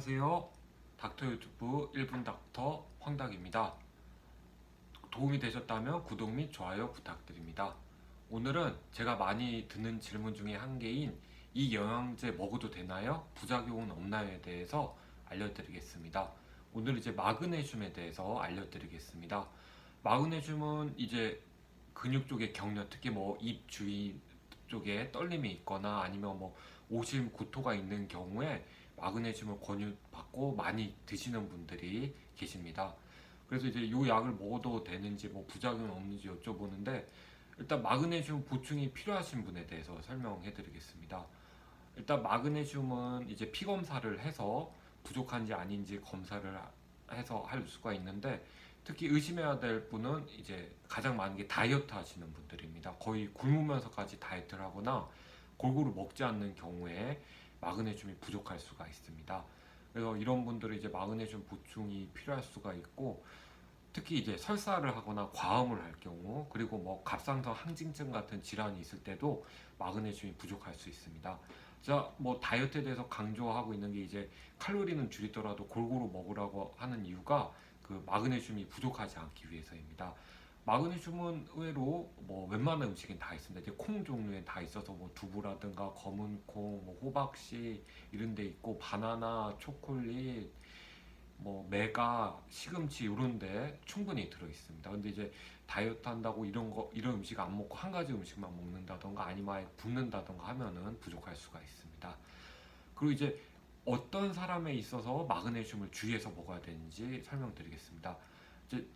안녕하세요. 닥터 유튜브 1분 닥터 황닥입니다. 도움이 되셨다면 구독 및 좋아요 부탁드립니다. 오늘은 제가 많이 듣는 질문 중에 한 개인 이 영양제 먹어도 되나요? 부작용은 없나요에 대해서 알려드리겠습니다. 오늘 이제 마그네슘에 대해서 알려드리겠습니다. 마그네슘은 이제 근육 쪽의 경련, 특히 뭐 입 주위 쪽에 떨림이 있거나 아니면 뭐 오심, 구토가 있는 경우에 마그네슘을 권유받고 많이 드시는 분들이 계십니다. 그래서 이제 이 약을 먹어도 되는지 뭐 부작용 없는지 여쭤보는데 일단 마그네슘 보충이 필요하신 분에 대해서 설명해 드리겠습니다. 일단 마그네슘은 이제 피 검사를 해서 부족한지 아닌지 검사를 해서 할 수가 있는데 특히 의심해야 될 분은 이제 가장 많은 게 다이어트 하시는 분들입니다. 거의 굶으면서까지 다이어트를 하거나 골고루 먹지 않는 경우에 마그네슘이 부족할 수가 있습니다. 그래서 이런 분들은 이제 마그네슘 보충이 필요할 수가 있고 특히 이제 설사를 하거나 과음을 할 경우 그리고 뭐 갑상선 항진증 같은 질환이 있을 때도 마그네슘이 부족할 수 있습니다. 자, 뭐 다이어트에 대해서 강조하고 있는 게 이제 칼로리는 줄이더라도 골고루 먹으라고 하는 이유가 그 마그네슘이 부족하지 않기 위해서입니다. 마그네슘은 의외로 뭐 웬만한 음식엔 다 있습니다. 이제 콩 종류에 다 있어서 뭐 두부라든가 검은 콩, 뭐 호박씨 이런 데 있고 바나나, 초콜릿, 뭐 메가, 시금치 이런 데 충분히 들어 있습니다. 근데 이제 다이어트 한다고 이런 거 이런 음식 안 먹고 한 가지 음식만 먹는다던가 아니면 굶는다던가 하면은 부족할 수가 있습니다. 그리고 이제 어떤 사람에 있어서 마그네슘을 주의해서 먹어야 되는지 설명드리겠습니다.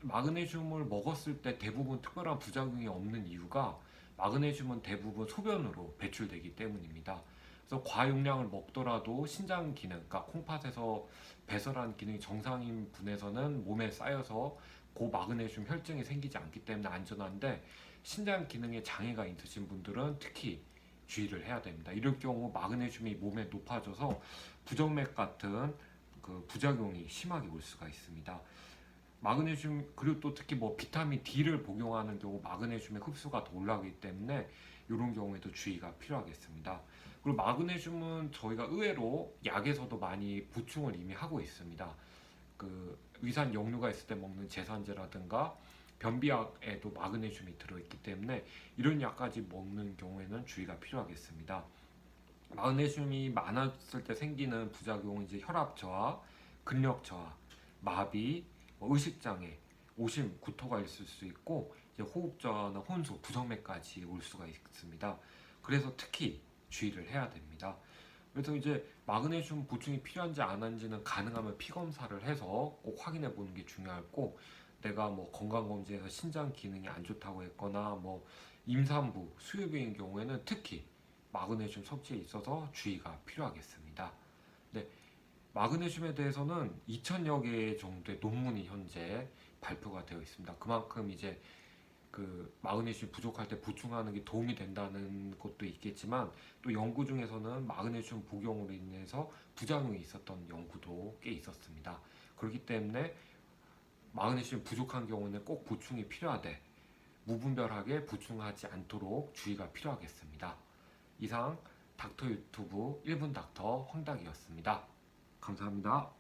마그네슘을 먹었을 때 대부분 특별한 부작용이 없는 이유가 마그네슘은 대부분 소변으로 배출되기 때문입니다. 그래서 과용량을 먹더라도 신장 기능, 그러니까 콩팥에서 배설한 기능이 정상인 분에서는 몸에 쌓여서 고 마그네슘 혈증이 생기지 않기 때문에 안전한데 신장 기능에 장애가 있으신 분들은 특히 주의를 해야 됩니다. 이럴 경우 마그네슘이 몸에 높아져서 부정맥 같은 그 부작용이 심하게 올 수가 있습니다. 마그네슘 그리고 또 특히 뭐 비타민 D를 복용하는 경우 마그네슘의 흡수가 더 올라가기 때문에 이런 경우에도 주의가 필요하겠습니다. 그리고 마그네슘은 저희가 의외로 약에서도 많이 보충을 이미 하고 있습니다. 그 위산 역류가 있을 때 먹는 제산제라든가 변비약에도 마그네슘이 들어있기 때문에 이런 약까지 먹는 경우에는 주의가 필요하겠습니다. 마그네슘이 많았을 때 생기는 부작용은 이제 혈압 저하, 근력 저하, 마비, 뭐 의식 장애, 오심, 구토가 있을 수 있고 이제 호흡 저하나 혼수, 부정맥까지 올 수가 있습니다. 그래서 특히 주의를 해야 됩니다. 그래서 이제 마그네슘 보충이 필요한지 안 한지는 가능하면 피 검사를 해서 꼭 확인해 보는 게 중요하고 내가 뭐 건강 검진에서 신장 기능이 안 좋다고 했거나 뭐 임산부, 수유비인 경우에는 특히 마그네슘 섭취에 있어서 주의가 필요하겠습니다. 네, 마그네슘에 대해서는 2천여 개 정도의 논문이 현재 발표가 되어 있습니다. 그만큼 이제 그 마그네슘 부족할 때 보충하는 게 도움이 된다는 것도 있겠지만 또 연구 중에서는 마그네슘 복용으로 인해서 부작용이 있었던 연구도 꽤 있었습니다. 그렇기 때문에 마그네슘 부족한 경우는 꼭 보충이 필요하되 무분별하게 보충하지 않도록 주의가 필요하겠습니다. 이상 닥터 유튜브 1분 닥터 황닥이었습니다. 감사합니다.